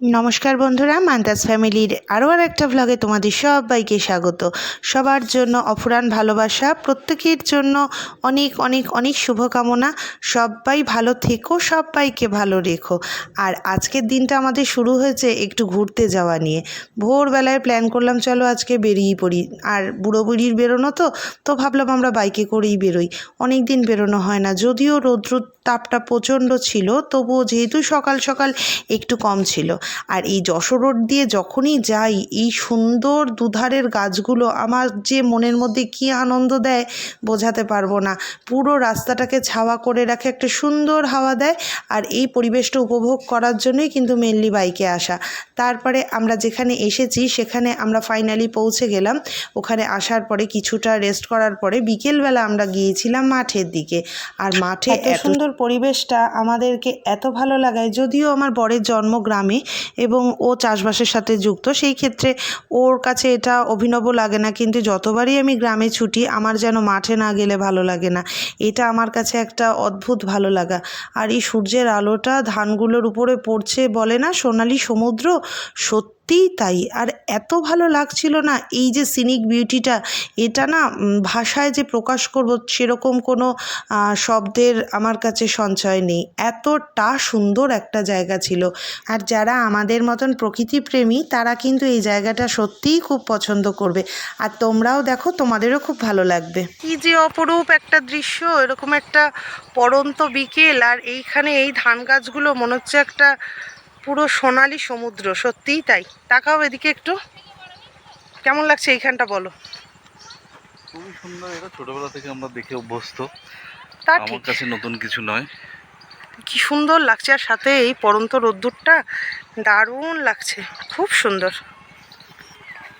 নমস্কার বন্ধুরা মান্তাস ফ্যামিলির আরও আর একটা ভ্লগে তোমাদের সবাইকে স্বাগত। সবার জন্য অফুরান ভালোবাসা, প্রত্যেকের জন্য অনেক অনেক অনেক শুভকামনা। সবাই ভালো থেকো, সবাইকে ভালো রেখো। আর আজকের দিনটা আমাদের শুরু হয়েছে একটু ঘুরতে যাওয়া নিয়ে। ভোরবেলায় প্ল্যান করলাম, চলো আজকে বেরিয়ে পড়ি। আর বুড়ো বুড়ির বেরোনো তো তো ভাবলাম আমরা বাইকে করেই বেরোই। অনেক দিন বেরোনো হয় না, যদিও রৌদ্র তাপটা প্রচণ্ড ছিল তবুও যেহেতু সকাল সকাল একটু কম ছিল। আর এই যশোর রোড দিয়ে যখনই যাই এই সুন্দর দুধারের গাছগুলো আমার যে মনের মধ্যে কী আনন্দ দেয় বোঝাতে পারব না। পুরো রাস্তাটাকে ছাওয়া করে রাখে একটা সুন্দর হাওয়া দেয় আর এই পরিবেশটা উপভোগ করার জন্যই কিন্তু মেনলি বাইকে আসা। তারপরে আমরা যেখানে এসেছি সেখানে আমরা ফাইনালি পৌঁছে গেলাম। ওখানে আসার পরে কিছুটা রেস্ট করার পরে বিকেলবেলা আমরা গিয়েছিলাম মাঠের দিকে। আর মাঠে এত সুন্দর পরিবেশটা আমাদেরকে এত ভালো লাগায়, যদিও আমার বরের জন্ম গ্রামে এবং ও চাষবাসের সাথে যুক্ত, সেই ক্ষেত্রে ওর কাছে এটা অভিনব লাগে না। কিন্তু যতবারই আমি গ্রামে ছুটি, আমার যেন মাঠে না গেলে ভালো লাগে না। এটা আমার কাছে একটা অদ্ভুত ভালো লাগা। আর এই সূর্যের আলোটা ধানগুলোর উপরে পড়ছে বলে না? সোনালি সমুদ্র? সত্যিই তাই। আর এত ভালো লাগছিল না এই যে সিনিক বিউটিটা এটা না ভাষায় যে প্রকাশ করব সেরকম কোনো শব্দের আমার কাছে সঞ্চয় নেই। এতটা সুন্দর একটা জায়গা ছিল। আর যারা আমাদের মতন প্রকৃতিপ্রেমী, তারা কিন্তু এই জায়গাটা সত্যিই খুব পছন্দ করবে। আর তোমরাও দেখো, তোমাদেরও খুব ভালো লাগবে। কি যে অপরূপ একটা দৃশ্য, এরকম একটা পড়ন্ত বিকেল, আর এইখানে এই ধান গাছগুলো মনে হচ্ছে একটা পুরো সোনালি সমুদ্র সত্যিই তাই। তাকাও এদিকে একটু। কেমন লাগছে এইখানটা বলো? খুবই সুন্দর এটা ছোটবেলা থেকে আমরা দেখে অভ্যস্ত। তা আমার কাছে নতুন কিছু নয়। কি সুন্দর লাগছে আর সাথে এই পরন্ত রোদ্দুরটা দারুণ লাগছে খুব সুন্দর।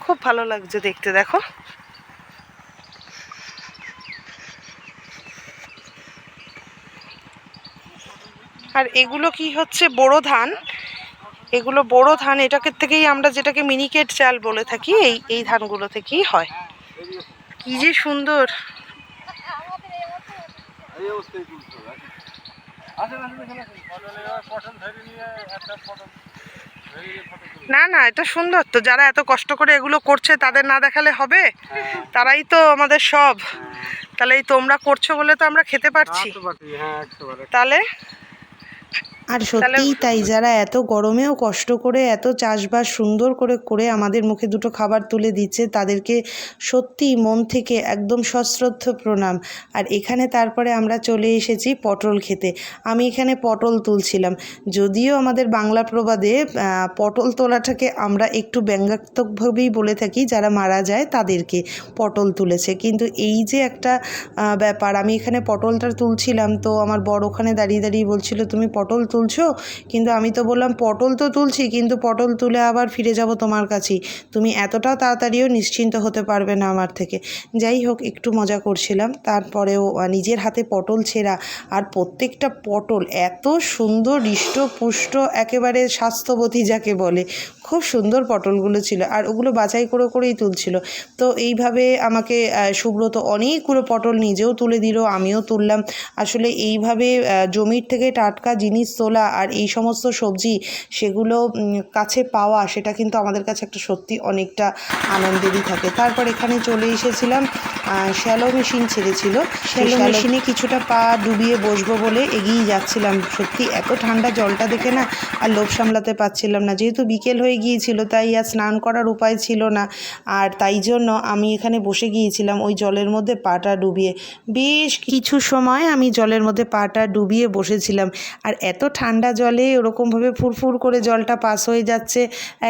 খুব ভালো লাগছে দেখতে দেখো। আর এগুলো কি হচ্ছে বোরো ধান? এগুলো বোরো ধান এটাকে থেকেই আমরা যেটাকে মিনিকেট চাল বলে থাকি এই এই ধানগুলো থেকেই হয়। কি যে সুন্দর। না না এটা সুন্দর তো যারা এত কষ্ট করে এগুলো করছে তাদের না দেখালে হবে? তারাই তো আমাদের সব। তাহলে এই তোমরা করছ বলে তো আমরা খেতে পারছি। তাহলে আর সত্যিই তাই যারা এত গরমেও কষ্ট করে এত চাষবাস সুন্দর করে করে আমাদের মুখে দুটো খাবার তুলে দিচ্ছে তাদেরকে সত্যিই মন থেকে একদম সশ্রদ্ধ প্রণাম। আর এখানে তারপরে আমরা চলে এসেছি পটল খেতে। আমি এখানে পটল তুলছিলাম। যদিও আমাদের বাংলা প্রবাদে পটল তোলাটাকে আমরা একটু ব্যঙ্গাত্মকভাবেই বলে থাকি যারা মারা যায় তাদেরকে পটল তুলেছে। কিন্তু এই যে একটা ব্যাপার আমি এখানে পটলটা তুলছিলাম তো আমার বড় ওখানে দাঁড়িয়ে দাঁড়িয়ে বলছিল তুমি পটল তুলছো? কিন্তু আমি তো বললাম, পটল তো তুলছি, কিন্তু পটল তুলে আবার ফিরে যাব তোমার কাছেই তুমি এতটাও তাড়াতাড়িও নিশ্চিন্ত হতে পারবে না আমার থেকে। যাই হোক, একটু মজা করছিলাম। তারপরেও নিজের হাতে পটল ছেঁড়া আর প্রত্যেকটা পটল এত সুন্দর, হৃষ্টপুষ্ট, একেবারে স্বাস্থ্যবতী যাকে বলে, খুব সুন্দর পটলগুলো ছিল। আর ওগুলো বাছাই করে করেই তুলছিল। তো এইভাবে আমাকে সুব্রত অনেকগুলো পটল নিজেও তুলে দিল, আমিও তুললাম। আসলে এইভাবে জমির থেকে টাটকা জিনিস তোলা আর এই সমস্ত সবজি সেগুলো কাছে পাওয়া সেটা কিন্তু আমাদের কাছে একটা সত্যি অনেকটা আনন্দেরই থাকে। তারপর এখানে চলে এসেছিলাম শ্যালো মেশিন ছেড়েছিল। শ্যালো মেশিনে কিছুটা পা ডুবিয়ে বসবো বলে এগিয়ে যাচ্ছিলাম। সত্যি এত ঠান্ডা জলটা দেখে না আর লোভ সামলাতে পারছিলাম না। যেহেতু বিকেল হয়ে গিয়েছিল তাই আর স্নান করার উপায় ছিল না। আর তাই জন্য আমি এখানে বসে গিয়েছিলাম ওই জলের মধ্যে পাটা ডুবিয়ে। বেশ কিছু সময় আমি জলের মধ্যে পাটা ডুবিয়ে বসেছিলাম। আর এত ঠান্ডা জলে ওরকমভাবে ফুরফুর করে জলটা পাস হয়ে যাচ্ছে।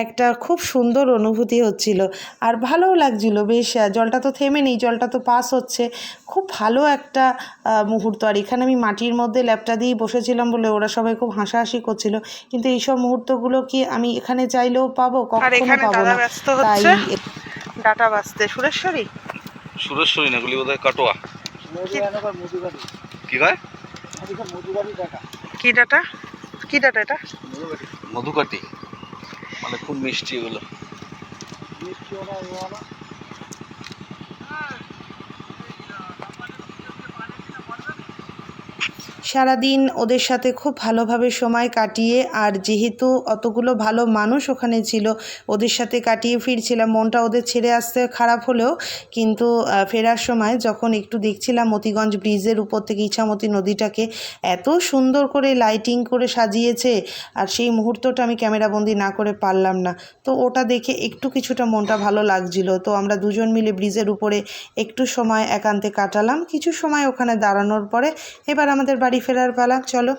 একটা খুব সুন্দর অনুভূতি হচ্ছিল। আর ভালোও লাগছিল বেশ জলটা তো থেমে নেই জলটা তো পাস হচ্ছে। খুব ভালো একটা মুহূর্ত। আর এখানে আমি মাটির মধ্যে ল্যাপটা দিয়ে বসেছিলাম বলে ওরা সবাই খুব হাসাহাসি করছিল। কিন্তু এইসব মুহূর্তগুলো কি আমি এখানে চাইলেও পাবো কখনো পাবো না। তাই ডাটা বাজতে সুরেশ্বরী? সুরেশ্বরী না গুলি বোধহয় কাটোয়া। কি? কয় কি ডাটা? কি ডাটা এটা? মধুকাটি। মানে খুব মিষ্টি এগুলো। সারাদিন ওদের সাথে খুব ভালোভাবে সময় কাটিয়ে, আর যেহেতু অতগুলো ভালো মানুষ ওখানে ছিল, ওদের সাথে কাটিয়ে ফিরছিলাম। মনটা ওদের ছেড়ে আসতে খারাপ হলেও, কিন্তু ফেরার সময় যখন একটু দেখছিলাম মতিগঞ্জ ব্রিজের উপর থেকে ইছামতি নদীটাকে এত সুন্দর করে লাইটিং করে সাজিয়েছে, আর সেই মুহূর্তটা আমি ক্যামেরাবন্দি না করে পারলাম না। তো ওটা দেখে একটু কিছুটা মনটা ভালো লাগছিল। তো আমরা দুজন মিলে ব্রিজের উপরে একটু সময় একান্তে কাটালাম। কিছু সময় ওখানে দাঁড়ানোর পরে, এবার আমাদের বাড়ি ফেরার পালা চলো।